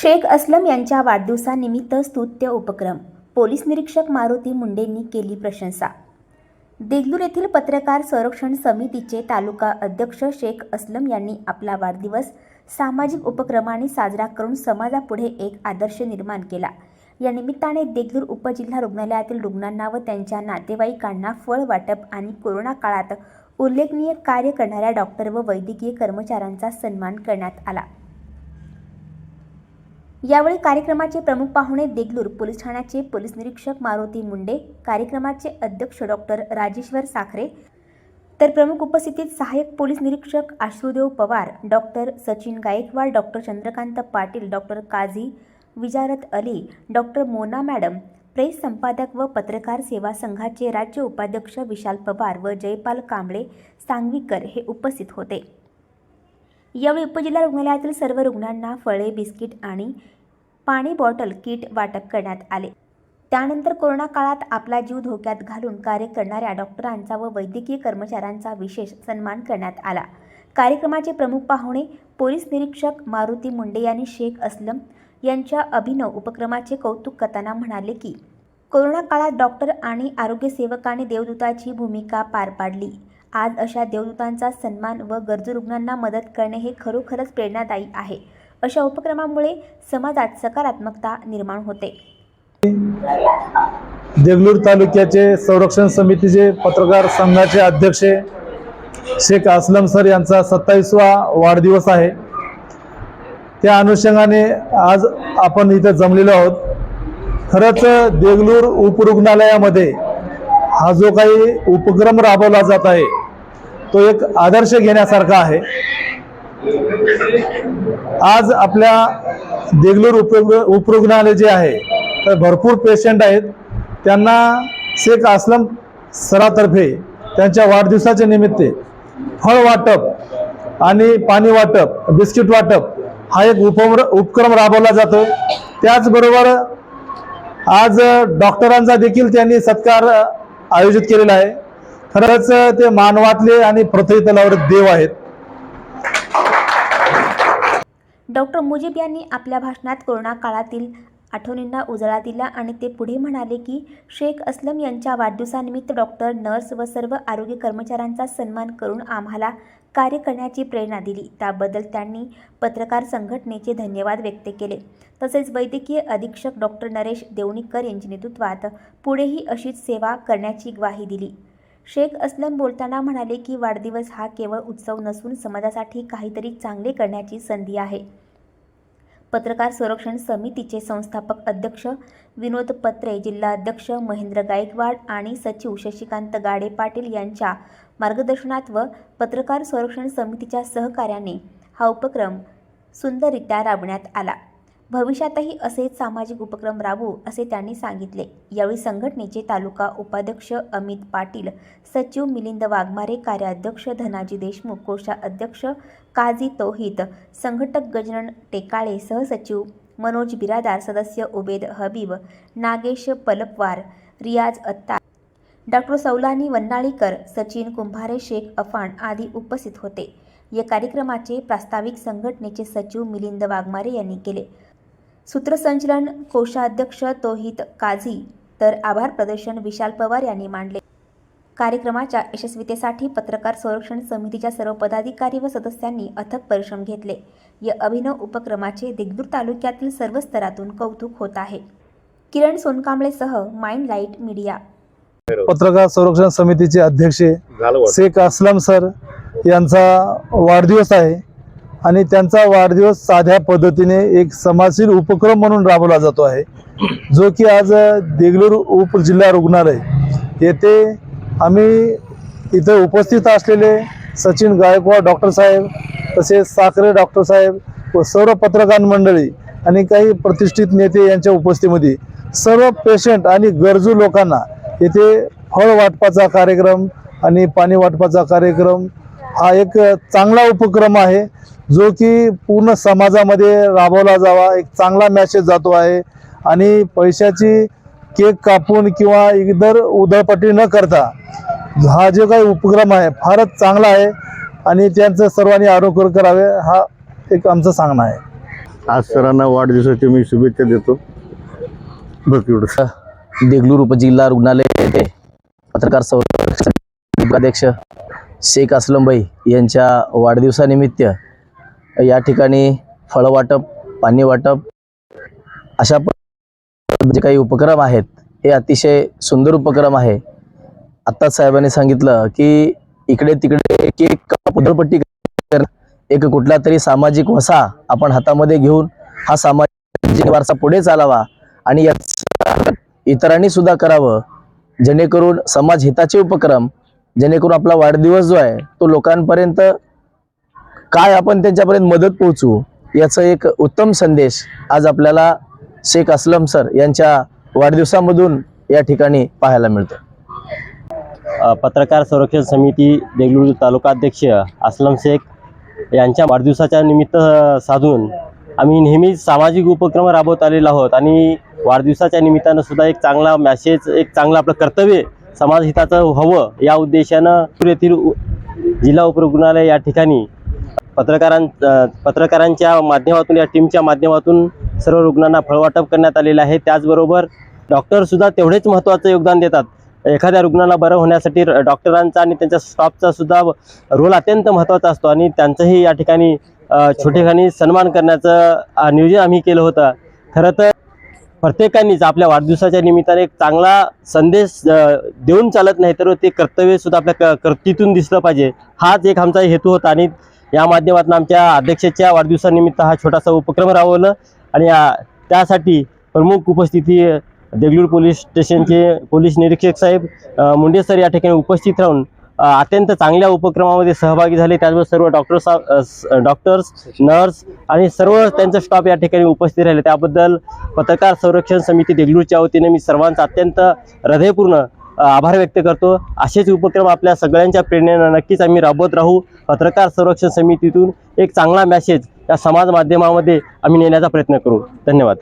शेख असलम यांच्या वाढदिवसानिमित्त स्तुत्य उपक्रम. पोलीस निरीक्षक मारुती मुंडेंनी केली प्रशंसा. देगलूर येथील पत्रकार संरक्षण समितीचे तालुका अध्यक्ष शेख असलम यांनी आपला वाढदिवस सामाजिक उपक्रमाने साजरा करून समाजापुढे एक आदर्श निर्माण केला. या निमित्ताने देगलूर उपजिल्हा रुग्णालयातील रुग्णांना व त्यांच्या नातेवाईकांना फळ वाटप आणि कोरोना काळात उल्लेखनीय कार्य करणाऱ्या डॉक्टर व वैद्यकीय कर्मचाऱ्यांचा सन्मान करण्यात आला. यावेळी कार्यक्रमाचे प्रमुख पाहुणे देगलूर पोलीस ठाण्याचे पोलीस निरीक्षक मारुती मुंडे कार्यक्रमाचे अध्यक्ष डॉक्टर राजेश्वर साखरे तर प्रमुख उपस्थितीत सहाय्यक पोलीस निरीक्षक Ashrudev Pawar doctor Sachin Gaikwad doctor Chandrakant Patil doctor Kazi Vijarat Ali doctor Mona madam press संपादक व पत्रकार सेवा संघाचे राज्य उपाध्यक्ष विशाल पवार व जयपाल कांबळे सांगवीकर हे उपस्थित होते. यावेळी उपजिल्हा रुग्णालयातील सर्व रुग्णांना फळे बिस्किट आणि पाणी बॉटल किट वाटप करण्यात आले. त्यानंतर कोरोना काळात आपला जीव धोक्यात घालून कार्य करणाऱ्या डॉक्टरांचा व वैद्यकीय कर्मचाऱ्यांचा विशेष सन्मान करण्यात आला. कार्यक्रमाचे प्रमुख पाहुणे पोलीस निरीक्षक मारुती मुंडे यांनी शेख असलम यांच्या अभिनव उपक्रमाचे कौतुक करताना म्हणाले की कोरोना काळात डॉक्टर आणि आरोग्यसेवकांनी देवदूताची भूमिका पार पाडली. आज अशा देवदूतांचा सन्मान व गरजू रुग्णांना मदत करणे हे खरोखरच प्रेरणादायी आहे. अशा उपक्रमामुळे समाजात सकारात्मकता निर्माण होते. देगलूर तालुक्याचे संरक्षण समितीचे पत्रकार संघाचे अध्यक्ष शेख असलम सर यांचा सत्तावीसवा वाढदिवस आहे. त्या अनुषंगाने आज आपण इथं जमलेलो आहोत. खरंच देगलूर उपरुग्णालयामध्ये हा जो काही उपक्रम राबवला जात आहे तो एक आदर्श घेण्यासारखा आहे. आज आपल्या देगलूर उप उपरुग्णालय जे आहे तर भरपूर पेशंट आहेत. त्यांना शेख असलम सरातर्फे त्यांच्या वाढदिवसाच्या निमित्त फळ वाटप आणि पाणी वाटप बिस्किट वाटप हा एक उपम्र उपक्रम राबवला जातो त्याचबरोबर आज डॉक्टरांचा देखील त्यांनी सत्कार आयोजित केलेला आहे. खरंच ते मानवातले आणि पृथ्वी तलावर देव आहेत. डॉक्टर मुजीब यांनी आपल्या भाषणात कोरोना काळातील आठवणींना उजाळा दिला आणि ते पुढे म्हणाले की शेख असलम यांच्या वाढदिवसानिमित्त डॉक्टर नर्स व सर्व आरोग्य कर्मचाऱ्यांचा सन्मान करून आम्हाला कार्य करण्याची प्रेरणा दिली. त्याबद्दल त्यांनी पत्रकार संघटनेचे धन्यवाद व्यक्त केले. तसेच वैद्यकीय अधीक्षक डॉक्टर नरेश देवणीकर यांच्या नेतृत्वात पुढेही अशीच सेवा करण्याची ग्वाही दिली. शेख असलम बोलताना म्हणाले की वाढदिवस हा केवळ उत्सव नसून समाजासाठी काहीतरी चांगले करण्याची संधी आहे. पत्रकार संरक्षण समितीचे संस्थापक अध्यक्ष विनोद पत्रे जिल्हा अध्यक्ष महेंद्र गायकवाड आणि सचिव शशिकांत गाडे पाटील यांच्या मार्गदर्शनात व पत्रकार संरक्षण समितीच्या सहकार्याने हा उपक्रम सुंदररित्या राबवण्यात आला. भविष्यातही असेच सामाजिक उपक्रम राबवू असे त्यांनी सांगितले. यावेळी संघटनेचे तालुका उपाध्यक्ष अमित पाटील सचिव मिलिंद वाघमारे कार्याध्यक्ष धनाजी देशमुख कोषाध्यक्ष काझी तोहित संघटक गजानन टेकाळे सहसचिव मनोज बिरादार सदस्य उबेद हबीब नागेश पलपवार रियाज अत्तार डॉक्टर सौलानी वन्नाळीकर सचिन कुंभारे शेख अफाण आदी उपस्थित होते. या कार्यक्रमाचे प्रास्ताविक संघटनेचे सचिव मिलिंद वाघमारे यांनी केले. सूत्रसंचलन कोषाध्यक्ष तोहित काझी तर आभार प्रदर्शन विशाल पवार यांनी मांडले. कार्यक्रमाच्या यशस्वीतेसाठी पत्रकार संरक्षण समितीच्या सर्व पदाधिकारी व सदस्यांनी अथक परिश्रम घेतले. या अभिनव उपक्रमाचे देगलूर तालुक्यातील सर्व स्तरातून कौतुक होत आहे. किरण सोनकांबळेसह माइंड लाइट मीडिया. पत्रकार संरक्षण समितीचे अध्यक्ष शेख असलम सर यांचा वाढदिवस आहे. आणि त्यांचा वाढदिवस साध्या पद्धतीने एक समाजशील उपक्रम म्हणून राबवला जातो आहे. जो की आज देगलूर उपजिल्हा रुग्णालय येथे आम्ही इथे उपस्थित असलेले सचिन गायकवाड डॉक्टर साहेब तसेच साखरे डॉक्टर साहेब व सर्व पत्रकार मंडळी आणि काही प्रतिष्ठित नेते यांच्या उपस्थितीमध्ये सर्व पेशंट आणि गरजू लोकांना येथे फळ वाटपाचा कार्यक्रम आणि पाणी वाटपाचा कार्यक्रम हा एक चांगला उपक्रम आहे. जो की पूर्ण समाजामध्ये राबवला जावा एक चांगला मॅसेज जातो आहे. आणि पैशाची केक कापून किंवा इतर उधळपट्टी न करता हा जो काही उपक्रम आहे फारच चांगला आहे. आणि त्यांचं सर्वांनी आरोग्य करावे हा एक आमचं सांगणं आहे. आज सरांना वाढदिवसाच्या मी शुभेच्छा देतो. देगलूर उपजिल्हा रुग्णालय येथे पत्रकार संरक्षण अध्यक्ष शेख असलमबाई यांच्या वाढदिवसानिमित्त या ठिकाणी फळं वाटप पाणी वाटप अशा जे काही उपक्रम आहेत हे अतिशय सुंदर उपक्रम आहे. आत्ताच साहेबांनी सांगितलं की इकडे तिकडे एक एक पुदळपट्टी एक कुठला तरी सामाजिक वसा आपण हातामध्ये घेऊन हा सामाजिक वारसा पुढे चालावा आणि इतरांनी सुद्धा करावं. जेणेकरून समाज हिताचे उपक्रम जेणेकरून आपला वाढदिवस जो आहे तो लोकांपर्यंत काय आपण त्यांच्यापर्यंत मदत पोहोचू याचा एक उत्तम संदेश आज आपल्याला शेख असलम सर यांच्या वाढदिवसामधून या ठिकाणी पाहायला मिळतो. पत्रकार संरक्षण समिती देगलूर तालुकाध्यक्ष असलम शेख यांच्या वाढदिवसाच्या निमित्त साधून आम्ही नेहमीच सामाजिक उपक्रम राबवत आलेलो आहोत आणि वाढदिवसाच्या निमित्तानं सुद्धा एक चांगला मॅसेज एक चांगलं आपलं कर्तव्य समाजहिताचं व्हावं या उद्देशानं येथील जिल्हा उपरुग्णालय या ठिकाणी पत्रकारां पत्रकारांच्या माध्यमातून या टीमच्या माध्यमातून सर्व रुग्णांना फळवाटप करण्यात आलेलं आहे. त्याचबरोबर डॉक्टरसुद्धा तेवढेच महत्त्वाचं योगदान देतात. एखाद्या रुग्णाला बरं होण्यासाठी डॉक्टरांचा आणि त्यांच्या स्टाफचा सुद्धा रोल अत्यंत महत्त्वाचा असतो आणि त्यांचंही या ठिकाणी छोटेखानी सन्मान करण्याचं नियोजन आम्ही केलं होतं. खरं तर प्रत्येकानेच आपल्या वाढदिवसाच्या निमित्ताने एक चांगला संदेश देऊन चालत नाही तर ते कर्तव्यसुद्धा आपल्या क कर्तीतून दिसलं पाहिजे. हाच एक आमचा हेतू होता आणि या माध्यमातून आमच्या अध्यक्षाच्या वाढदिवसानिमित्त हा छोटासा उपक्रम राबवलं आणि त्यासाठी प्रमुख उपस्थिती देगलूर पोलीस स्टेशनचे पोलीस निरीक्षक साहेब मुंडे सर या ठिकाणी उपस्थित राहून अत्यंत चांगल्या उपक्रमामध्ये सहभागी झाले. त्याचबरोबर सर्व डॉक्टर्स डॉक्टर्स नर्स आणि सर्व त्यांचा स्टाफ या ठिकाणी उपस्थित राहिले. त्याबद्दल पत्रकार संरक्षण समिती देगलूरच्या वतीने मी सर्वांचा अत्यंत हृदयपूर्ण आभार व्यक्त करतो. असेच उपक्रम आपल्या सगळ्यांच्या प्रेरणेनं नक्कीच आम्ही राबवत राहू. पत्रकार संरक्षण समितीतून एक चांगला मॅसेज या समाज माध्यमामध्ये आम्ही नेण्याचा प्रयत्न करू. धन्यवाद.